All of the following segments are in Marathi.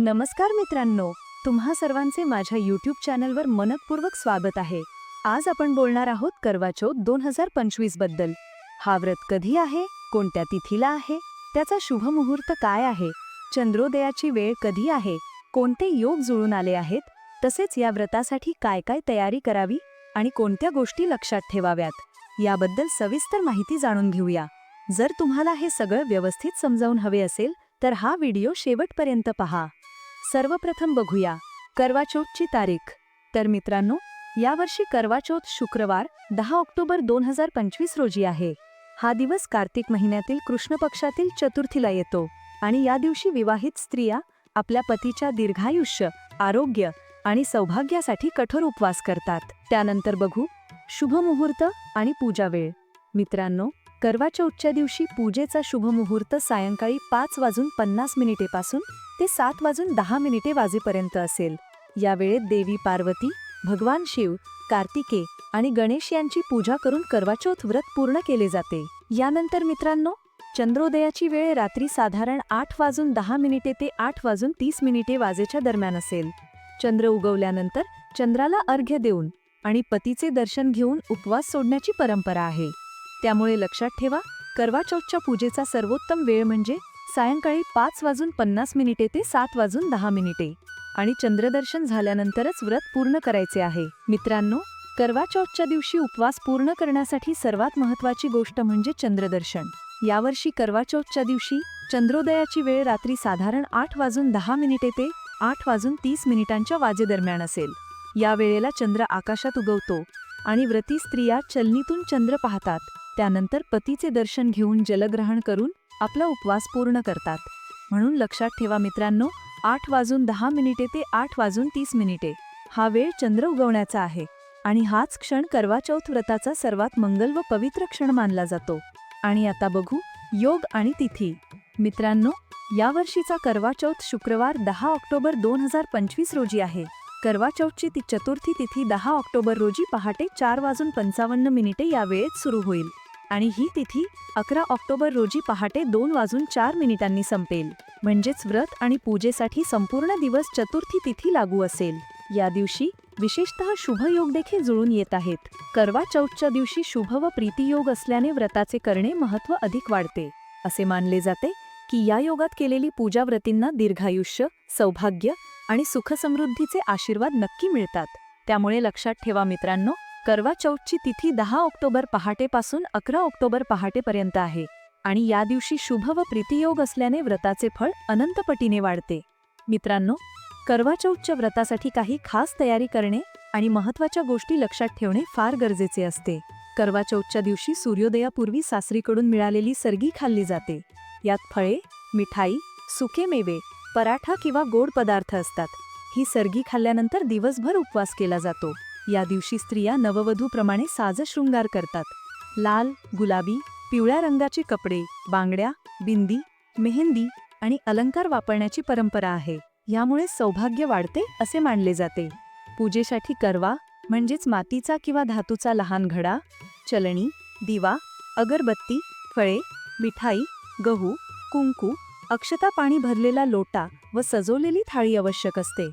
नमस्कार मित्रांनो तुम्हा सर्वांचे माझ्या यूट्यूब चॅनलवर मनपूर्वक स्वागत आहे. आज आपण बोलणार आहोत करवाचौथ दोन हजार पंचवीसबद्दल. हा व्रत कधी आहे? कोणत्या तिथीला आहे? त्याचा शुभ मुहूर्त काय आहे? चंद्रोदयाची वेळ कधी आहे? कोणते योग जुळून आले आहेत? तसेच या व्रतासाठी काय काय तयारी करावी? आणि कोणत्या गोष्टी लक्षात ठेवाव्यात? याबद्दल सविस्तर माहिती जाणून घेऊया. जर तुम्हाला हे सगळं व्यवस्थित समजावून हवे असेल तर हा व्हिडिओ शेवटपर्यंत पहा. सर्वप्रथम बघूया करवाचौथची तारीख. तर मित्रांनो यावर्षी करवाचौथ शुक्रवार दहा ऑक्टोबर दोन हजार पंचवीस रोजी आहे. हा दिवस कार्तिक महिन्यातील कृष्ण पक्षातील चतुर्थीला येतो आणि या दिवशी विवाहित स्त्रिया आपल्या पतीच्या दीर्घायुष्य आरोग्य आणि सौभाग्यासाठी कठोर उपवास करतात. त्यानंतर बघू शुभ मुहूर्त आणि पूजा वेळ. मित्रांनो करवा चौथच्या दिवशी पूजेचा शुभ मुहूर्त सायंकाळी पाच वाजून पन्नास मिनिटेपासून ते सात वाजून दहा मिनिटे वाजेपर्यंत असेल. या वेळेत देवी पार्वती भगवान शिव कार्तिके आणि गणेश यांची पूजा करून करवाचौथ व्रत पूर्ण केले जाते. यानंतर मित्रांनो चंद्रोदयाची वेळ रात्री साधारण आठ वाजून दहा मिनिटे ते आठ वाजून तीस मिनिटे वाजेच्या दरम्यान असेल. चंद्र उगवल्यानंतर चंद्राला अर्घ्य देऊन आणि पतीचे दर्शन घेऊन उपवास सोडण्याची परंपरा आहे. त्यामुळे लक्षात ठेवा करवा चौथच्या पूजेचा सर्वोत्तम वेळ म्हणजे सायंकाळी पाच वाजून पन्नास मिनिटे ते सात वाजून दहा मिनिटे. आणि चंद्रदर्शन झाल्यानंतरच व्रत पूर्ण करायचे आहे. मित्रांनो करवा चौथच्या दिवशी उपवास पूर्ण करण्यासाठी सर्वात महत्वाची गोष्ट म्हणजे चंद्रदर्शन. यावर्षी करवा चौथच्या दिवशी चंद्रोदयाची वेळ रात्री साधारण आठ वाजून दहा मिनिटे ते आठ वाजून तीस मिनिटांच्या वाजेदरम्यान असेल. या वेळेला चंद्र आकाशात उगवतो आणि व्रती स्त्रिया चलनीतून चंद्र पाहतात. त्यानंतर पतीचे दर्शन घेऊन जलग्रहण करून आपला उपवास पूर्ण करतात. म्हणून लक्षात ठेवा मित्रांनो आठ वाजून दहा मिनिटे ते आठ वाजून तीस मिनिटे. हा वेळ चंद्र उगवण्याचा आहे आणि हाच क्षण करवा चौथ व्रताचा सर्वात मंगल व पवित्र क्षण मानला जातो. आणि आता बघू योग आणि तिथी. मित्रांनो यावर्षीचा करवा चौथ शुक्रवार दहा ऑक्टोबर दोन हजार पंचवीस रोजी आहे. करवा चौथची ती चतुर्थी तिथी दहा ऑक्टोबर रोजी पहाटे चार वाजून पंचावन्न मिनिटे या वेळेत सुरू होईल. आणि ही तिथी अकरा ऑक्टोबर रोजी पहाटे दोन वाजून चार मिनिटांनी संपेल. म्हणजेच व्रत आणि पूजेसाठी संपूर्ण दिवस चतुर्थी तिथी लागू असेल. या दिवशी विशेषतः शुभ योग देखील जुळून येत आहेत. करवा चौथच्या दिवशी शुभ व प्रीतीयोग असल्याने व्रताचे करणे महत्त्व अधिक वाढते. असे मानले जाते की या योगात केलेली पूजा व्रतींना दीर्घायुष्य सौभाग्य आणि सुखसमृद्धीचे आशीर्वाद नक्की मिळतात. त्यामुळे लक्षात ठेवा मित्रांनो करवा चौथची तिथी दहा ऑक्टोबर पहाटेपासून अकरा ऑक्टोबर पहाटेपर्यंत आहे आणि या दिवशी शुभ व प्रीतियोग असल्याने व्रताचे फळ अनंतपटीने वाढते. मित्रांनो करवा चौथच्या व्रतासाठी काही खास तयारी करणे आणि महत्त्वाच्या गोष्टी लक्षात ठेवणे फार गरजेचे असते. करवा चौथच्या दिवशी सूर्योदयापूर्वी सासरीकडून मिळालेली सर्गी खाल्ली जाते. यात फळे मिठाई सुके मेवे पराठा किंवा गोड पदार्थ असतात. ही सर्गी खाल्ल्यानंतर दिवसभर उपवास केला जातो. या दिवशी स्त्रिया नववधूप्रमाणे साजशृंगार करतात. लाल गुलाबी पिवळ्या रंगाचे कपडे बांगड्या बिंदी मेहंदी आणि अलंकार वापरण्याची परंपरा आहे. यामुळे सौभाग्य वाढते असे मानले जाते. पूजेसाठी करवा म्हणजेच मातीचा किंवा धातूचा लहान घडा चलणी दिवा अगरबत्ती फळे मिठाई गहू कुंकू अक्षता पाणी भरलेला लोटा व सजवलेली थाळी आवश्यक असते.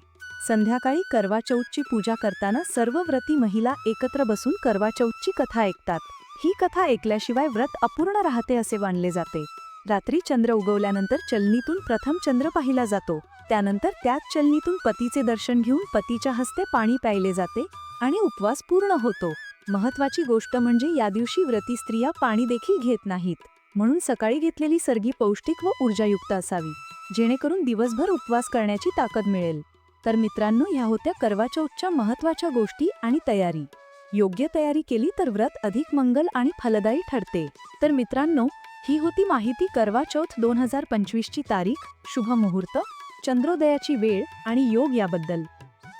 संध्याकाळी करवाचौथची पूजा करताना सर्व व्रती महिला एकत्र बसून करवाचौथची कथा ऐकतात. ही कथा ऐकल्याशिवाय व्रत अपूर्ण राहते असे मानले जाते. रात्री चंद्र उगवल्यानंतर चलनीतून प्रथम चंद्र पाहिला जातो. त्यानंतर त्याच चलनीतून पतीचे दर्शन घेऊन पतीच्या हस्ते पाणी प्यायले जाते आणि उपवास पूर्ण होतो. महत्वाची गोष्ट म्हणजे या दिवशी व्रती स्त्रिया पाणी देखील घेत नाहीत. म्हणून सकाळी घेतलेली सर्गी पौष्टिक व ऊर्जायुक्त असावी. जेणेकरून दिवसभर उपवास करण्याची ताकद मिळेल. तर मित्रांनो ह्या होत्या करवा चौथच्या गोष्टी आणि तयारी. योग्य तयारी केली तर व्रत अधिक मंगल आणि फलदायी ठरते. तर मित्रांनो ही होती माहिती करवा चौथ दोन हजार पंचवीसची तारीख. शुभ मुहूर्त चंद्रोदयाची वेळ आणि योग याबद्दल.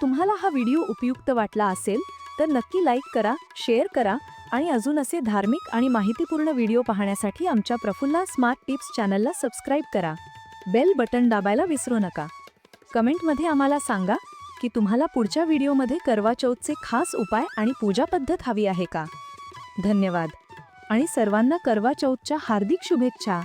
तुम्हाला हा व्हिडिओ उपयुक्त वाटला असेल तर नक्की लाईक करा शेअर करा आणि अजून असे धार्मिक आणि माहितीपूर्ण व्हिडिओ पाहण्यासाठी आमच्या प्रफुल्ला स्मार्ट टिप्स चॅनलला सबस्क्राईब करा. बेल बटन दाबायला विसरू नका. कमेंटमध्ये आम्हाला सांगा की तुम्हाला पुढच्या व्हिडिओमध्ये करवा चौथचे खास उपाय आणि पूजा पद्धत हवी आहे का? धन्यवाद. आणि सर्वांना करवा चौथच्या हार्दिक शुभेच्छा.